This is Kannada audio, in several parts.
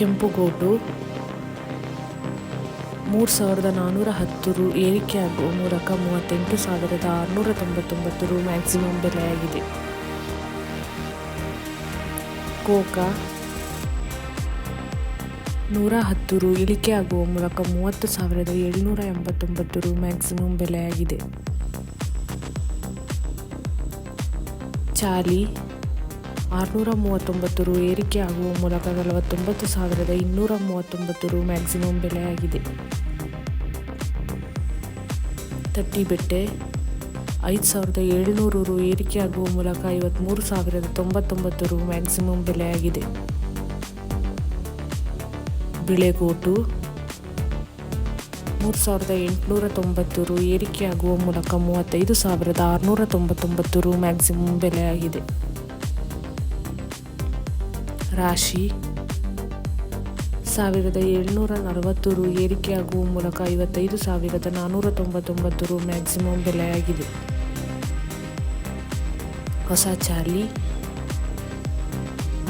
ಕೆಂಪುಗೋಟು ಮೂರು ಸಾವಿರದ ನಾನ್ನೂರ ಹತ್ತು ರು ಏರಿಕೆ ಆಗುವ ಮೂಲಕ ಮೂವತ್ತೆಂಟು ಸಾವಿರದ ಆರುನೂರ ತೊಂಬತ್ತೊಂಬತ್ತು ರು ಮ್ಯಾಕ್ಸಿಮಮ್ ಬೆಲೆಯಾಗಿದೆ. ಕೋಕಾ. ನೂರ ಹತ್ತು ರು ಇಳಿಕೆ ಆಗುವ ಮೂಲಕ ಮೂವತ್ತು ಸಾವಿರದ ಏಳುನೂರ ಎಂಬತ್ತೊಂಬತ್ತು ರು ಮ್ಯಾಕ್ಸಿಮಮ್ ಬೆಲೆಯಾಗಿದೆ. ಚಾಲಿ. ಆರುನೂರ ಮೂವತ್ತೊಂಬತ್ತು ರು ಏರಿಕೆ ಆಗುವ ಮೂಲಕ ನಲವತ್ತೊಂಬತ್ತು ಸಾವಿರದ ಇನ್ನೂರ ಮೂವತ್ತೊಂಬತ್ತು ರು ಮ್ಯಾಕ್ಸಿಮಮ್ ಬೆಲೆಯಾಗಿದೆ. ತಟ್ಟಿಬೆಟ್ಟೆ ಐದು ಸಾವಿರದ ಏಳುನೂರು ರು ಏರಿಕೆ ಆಗುವ ಮೂಲಕ ಐವತ್ತ್ಮೂರು ಸಾವಿರದ ತೊಂಬತ್ತೊಂಬತ್ತು ರು ಮ್ಯಾಕ್ಸಿಮಮ್ ಬೆಲೆಯಾಗಿದೆ. ಬಿಳೆಗೋಟು ಮೂರು ಸಾವಿರದ ಎಂಟುನೂರ ತೊಂಬತ್ತು ರು ಏರಿಕೆಯಾಗುವ ಮೂಲಕ ಮೂವತ್ತೈದು ಸಾವಿರದ ಆರುನೂರ ತೊಂಬತ್ತೊಂಬತ್ತು ರು ಮ್ಯಾಕ್ಸಿಮಮ್ ಬೆಲೆಯಾಗಿದೆ. ರಾಶಿ. ಸಾವಿರದ ಏಳ್ನೂರ ನಲವತ್ತು ರು ಏರಿಕೆಯಾಗುವ ಮೂಲಕ ಐವತ್ತೈದು ಸಾವಿರದ ನಾನ್ನೂರ ತೊಂಬತ್ತೊಂಬತ್ತು ರು ಮ್ಯಾಕ್ಸಿಮಮ್ ಬೆಲೆಯಾಗಿದೆ ಹೊಸ ಚಾರ್ಲಿ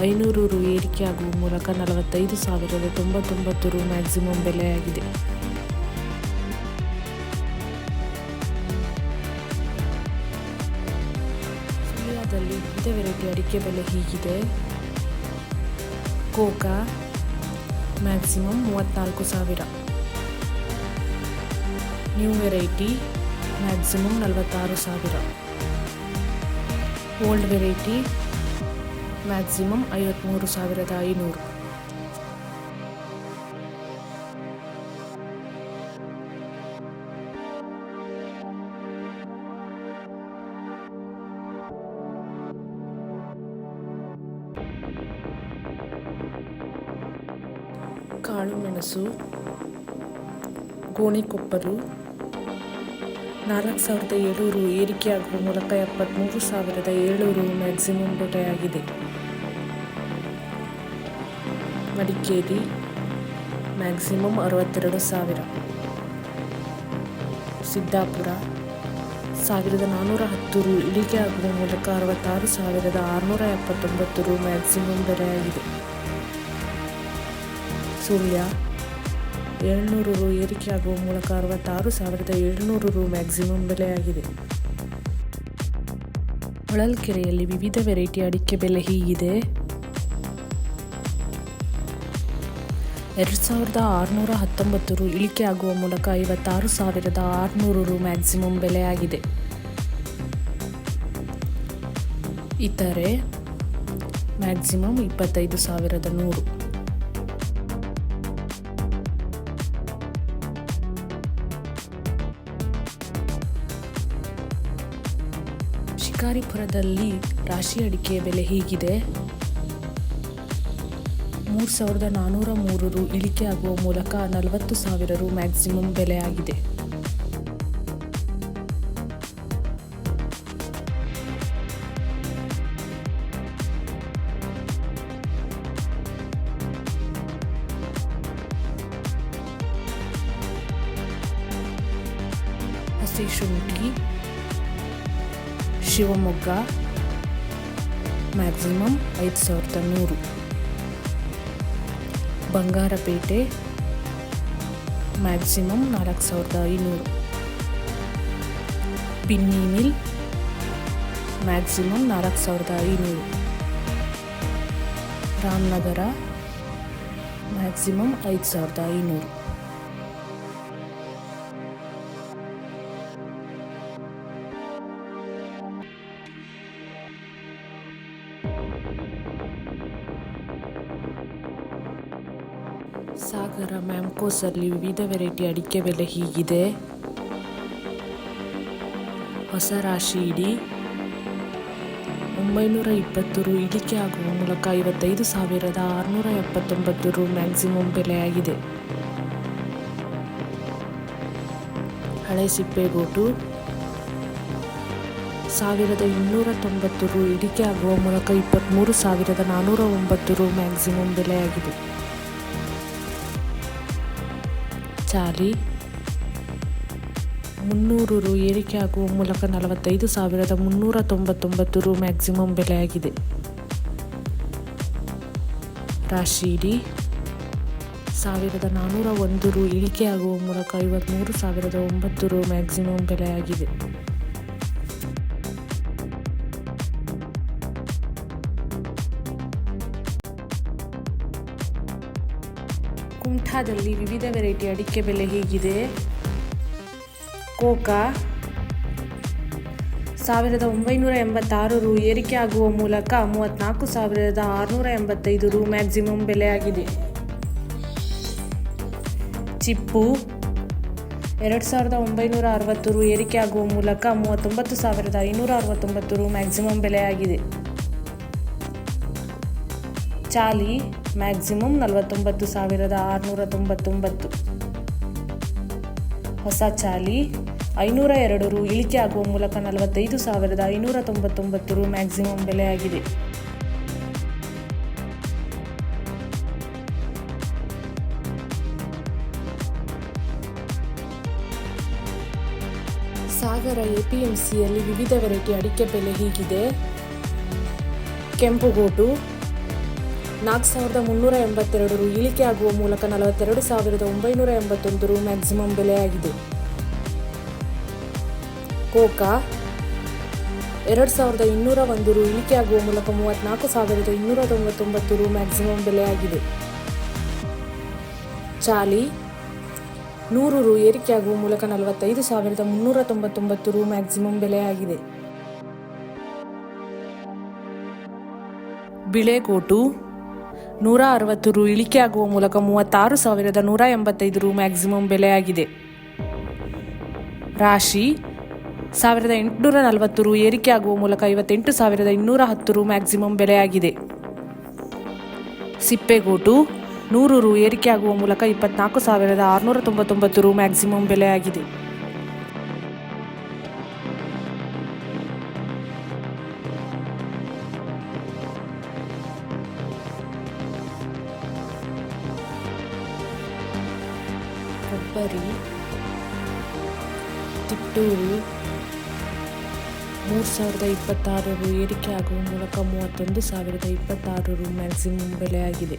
ಐನೂರು ರು ಏರಿಕೆಯಾಗುವ ಮೂಲಕ ನಲವತ್ತೈದು ಸಾವಿರದ ತೊಂಬತ್ತೊಂಬತ್ತು ರು ಮ್ಯಾಕ್ಸಿಮಮ್ ಬೆಲೆಯಾಗಿದೆ ಸುಳ್ಯದಲ್ಲಿ ವಿವಿಧ ವೆರೈಟಿ ಅಡಿಕೆ ಬೆಲೆ ಹೀಗಿದೆ. ಕೋಕಾ ಮ್ಯಾಕ್ಸಿಮಮ್ ಮೂವತ್ತ್ನಾಲ್ಕು ಸಾವಿರ. ನ್ಯೂ ವೆರೈಟಿ ಮ್ಯಾಕ್ಸಿಮಮ್ ನಲವತ್ತಾರು ಸಾವಿರ. ಓಲ್ಡ್ ವೆರೈಟಿ ಮ್ಯಾಕ್ಸಿಮಮ್ ಐವತ್ತ್ಮೂರು ಸಾವಿರದ ಐನೂರು. ಕಾಳು ಮೆಣಸು ಗೋಣಿಕೊಪ್ಪಲು ನಾಲ್ಕು ಸಾವಿರದ ಏಳುನೂರು ಏರಿಕೆಯಾಗುವ ಮೂಲಕ ಎಪ್ಪತ್ತ್ಮೂರು ಸಾವಿರದ ಏಳುನೂರು ಮ್ಯಾಕ್ಸಿಮಮ್ ಬೆಲೆಯಾಗಿದೆ ಮಡಿಕೇರಿ ಮ್ಯಾಕ್ಸಿಮಮ್ ಅರವತ್ತೆರಡು ಸಾವಿರ. ಸಿದ್ದಾಪುರ, ಸಾವಿರದ ನಾನ್ನೂರ ಹತ್ತು ರು ಇಳಿಕೆ ಆಗುವ ಮೂಲಕ ಅರವತ್ತಾರು ಸಾವಿರದ ಆರುನೂರ ಎಪ್ಪತ್ತೊಂಬತ್ತು ರು ಮ್ಯಾಕ್ಸಿಮಮ್ ಬೆಲೆಯಾಗಿದೆ ಸುಳ್ಯ ಏಳ್ನೂರು ರು ಏರಿಕೆಯಾಗುವ ಮೂಲಕ ಅರವತ್ತಾರು ಸಾವಿರದ ಏಳ್ನೂರು ರು ಮ್ಯಾಕ್ಸಿಮಮ್ ಬೆಲೆಯಾಗಿದೆ. ಹೊಳಲ್ಕೆರೆಯಲ್ಲಿ ವಿವಿಧ ವೆರೈಟಿ ಅಡಿಕೆ ಬೆಲೆ ಹೀಗಿದೆ. ಎರಡು ಸಾವಿರದ ಆರುನೂರ ಹತ್ತೊಂಬತ್ತು ರು ಇಳಿಕೆ ಆಗುವ ಮೂಲಕ ಐವತ್ತಾರು ಸಾವಿರದ ಆರುನೂರು ರು ಮ್ಯಾಕ್ಸಿಮಮ್ ಬೆಲೆಯಾಗಿದೆ. ಇತರೆ ಮ್ಯಾಕ್ಸಿಮಮ್ ಇಪ್ಪತ್ತೈದು ಸಾವಿರದ ನೂರು. ಶಿಕಾರಿಪುರದಲ್ಲಿ ರಾಶಿ ಅಡಿಕೆ ಬೆಲೆ ಹೀಗಿದೆ. ಮೂರು ಸಾವಿರದ ನಾನ್ನೂರ ಮೂರು ರು ಇಳಿಕೆ ಆಗುವ ಮೂಲಕ ನಲವತ್ತು ಸಾವಿರ ರು ಮ್ಯಾಕ್ಸಿಮಮ್ ಬೆಲೆಯಾಗಿದೆ. ಹಸಿ ಶುಂಠಿ ಶಿವಮೊಗ್ಗ ಮ್ಯಾಕ್ಸಿಮಮ್ ಐದು ಸಾವಿರದ ನೂರು. ಬಂಗಾರಪೇಟೆ ಮ್ಯಾಕ್ಸಿಮಮ್ ನಾಲ್ಕು ಸಾವಿರದ ಐನೂರು. ಬಿನ್ನಿ ಮಿಲ್ ಮ್ಯಾಕ್ಸಿಮಮ್ ನಾಲ್ಕು ಸಾವಿರದ ಐನೂರು. ರಾಮನಗರ ಮ್ಯಾಕ್ಸಿಮಮ್ ಐದು ಸಾವಿರದ ಐನೂರು. ಸಾಗರ ಮ್ಯಾಂಕೋಸಲ್ಲಿ ವಿವಿಧ ವೆರೈಟಿ ಅಡಿಕೆ ಬೆಲೆ ಹೀಗಿದೆ. ಹೊಸ ರಾಶಿ ಇಡಿ. ಒಂಬೈನೂರ ಇಪ್ಪತ್ತು ರು ಇಳಿಕೆ ಆಗುವ ಮೂಲಕ ಐವತ್ತೈದು ಸಾವಿರದ ಆರುನೂರ ಎಪ್ಪತ್ತೊಂಬತ್ತು ರು ಮ್ಯಾಕ್ಸಿಮಮ್ ಬೆಲೆಯಾಗಿದೆ. ಹಳೆ ಸಿಪ್ಪೆಗೋಟು ಸಾವಿರದ ಇನ್ನೂರ ತೊಂಬತ್ತು ರು ಇಳಿಕೆ ಆಗುವ ಮೂಲಕ ಇಪ್ಪತ್ತ್ಮೂರು ಸಾವಿರದ ನಾನ್ನೂರ ಒಂಬತ್ತು ರು ಮ್ಯಾಕ್ಸಿಮಮ್ ಬೆಲೆಯಾಗಿದೆ. ಚಾಲಿ ಮುನ್ನೂರು ರು ಏರಿಕೆ ಆಗುವ ಮೂಲಕ ನಲವತ್ತೈದು ಸಾವಿರದ ಮುನ್ನೂರ ತೊಂಬತ್ತೊಂಬತ್ತು ರು ಮ್ಯಾಕ್ಸಿಮಮ್ ಬೆಲೆಯಾಗಿದೆ. ರಾಶಿ ಇಡಿ. ಸಾವಿರದ ನಾನ್ನೂರ ಒಂದು ರು ಇಳಿಕೆಯಾಗುವ ಮೂಲಕ ಐವತ್ತ್ಮೂರು ಸಾವಿರದ ಒಂಬತ್ತು ರು ಮ್ಯಾಕ್ಸಿಮಮ್ ಬೆಲೆಯಾಗಿದೆ. ಕುಮಟಾದಲ್ಲಿ ವಿವಿಧ ವೆರೈಟಿ ಅಡಿಕೆ ಬೆಲೆ ಹೇಗಿದೆ? ಕೋಕಾ. ಸಾವಿರದ ಒಂಬೈನೂರ ಎಂಬತ್ತಾರು ರು ಏರಿಕೆ ಆಗುವ ಮೂಲಕ ಮೂವತ್ತ್ನಾಲ್ಕು ಸಾವಿರದ ಆರುನೂರ ಎಂಬತ್ತೈದು ರು ಮ್ಯಾಕ್ಸಿಮಮ್ ಬೆಲೆಯಾಗಿದೆ. ಚಿಪ್ಪು. ಎರಡು ಸಾವಿರದ ಒಂಬೈನೂರ ಅರವತ್ತು ರು ಏರಿಕೆ ಆಗುವ ಮೂಲಕ ಮೂವತ್ತೊಂಬತ್ತು ಸಾವಿರದ ಐನೂರ ಅರವತ್ತೊಂಬತ್ತು ರು ಮ್ಯಾಕ್ಸಿಮಮ್ ಬೆಲೆಯಾಗಿದೆ. ಚಾಲಿ. ಮ್ಯಾಕ್ಸಿಮಮ್ ನಲವತ್ತೊಂಬತ್ತು ಸಾವಿರದ ಆರುನೂರ ತೊಂಬತ್ತೊಂಬತ್ತು. ಹೊಸ ಚಾಲಿ ಐನೂರ ಎರಡು ರು ಇಳಿಕೆ ಆಗುವ ಮೂಲಕ ನಲವತ್ತೈದು ಸಾವಿರದ ಐನೂರ ತೊಂಬತ್ತೊಂಬತ್ತು ರು ಮ್ಯಾಕ್ಸಿಮಮ್ ಬೆಲೆಯಾಗಿದೆ ಸಾಗರ ಎಪಿಎಂಸಿಯಲ್ಲಿ ವಿವಿಧ ವೆರೈಟಿ ಅಡಿಕೆ ಬೆಲೆ ಹೀಗಿದೆ. ಕೆಂಪುಗೋಟು ನಾಲ್ಕು ಸಾವಿರದ ಮುನ್ನೂರ ಎಂಬತ್ತೆರಡು ರು ಇಳಿಕೆಯಾಗುವ ಮೂಲಕ ನಲವತ್ತೆರಡು ಸಾವಿರದ ಒಂಬೈನೂರ ಎಂಬತ್ತೊಂದು ರು ಮ್ಯಾಕ್ಸಿಮಮ್ ಬೆಲೆಯಾಗಿದೆ ಕೋಕಾ, ಎರಡು ಸಾವಿರದ ಇನ್ನೂರ ಒಂದು ರು ಇಳಿಕೆಯಾಗುವ ಮೂಲಕ ಮೂವತ್ನಾಲ್ಕು ಸಾವಿರದ ಇನ್ನೂರ ತೊಂಬತ್ತೊಂಬತ್ತು ರು ಮ್ಯಾಕ್ಸಿಮಮ್ ಬೆಲೆಯಾಗಿದೆ ಚಾಲಿ, ನೂರು ರು ಏರಿಕೆಯಾಗುವ ಮೂಲಕ ನಲವತ್ತೈದು ಸಾವಿರದ ಮುನ್ನೂರ ತೊಂಬತ್ತೊಂಬತ್ತು ರು ಮ್ಯಾಕ್ಸಿಮಮ್ ಬೆಲೆಯಾಗಿದೆ ಬಿಳೆಕೋಟು ನೂರ ಅರವತ್ತು ರು ಇಳಿಕೆ ಆಗುವ ಮೂಲಕ ಮೂವತ್ತಾರು ಸಾವಿರದ ನೂರ ಎಂಬತ್ತೈದು ರು ಮ್ಯಾಕ್ಸಿಮಮ್ ಬೆಲೆಯಾಗಿದೆ. ರಾಶಿ, ಸಾವಿರದ ಎಂಟುನೂರ ನಲವತ್ತು ರು ಏರಿಕೆ ಆಗುವ ಮೂಲಕ ಐವತ್ತೆಂಟು ಸಾವಿರದ ಇನ್ನೂರ ಹತ್ತು ರು ಮ್ಯಾಕ್ಸಿಮಮ್ ಬೆಲೆಯಾಗಿದೆ. ಸಿಪ್ಪೆಗೋಟು, ನೂರು ರು ಏರಿಕೆಯಾಗುವ ಮೂಲಕ ಇಪ್ಪತ್ನಾಲ್ಕು ಸಾವಿರದ ಆರುನೂರ ತೊಂಬತ್ತೊಂಬತ್ತು ರು ಮ್ಯಾಕ್ಸಿಮಮ್ ಬೆಲೆಯಾಗಿದೆ. ಕೊಬ್ಬರಿ ತಿಟ್ಟೂರು ಮೂರು ಸಾವಿರದ ಇಪ್ಪತ್ತಾರರು ಏರಿಕೆ ಆಗುವ ಮೂಲಕ ಮೂವತ್ತೊಂದು ಸಾವಿರದ ಇಪ್ಪತ್ತಾರು ರು ಮ್ಯಾಕ್ಸಿಮಮ್ ಬೆಲೆಯಾಗಿದೆ.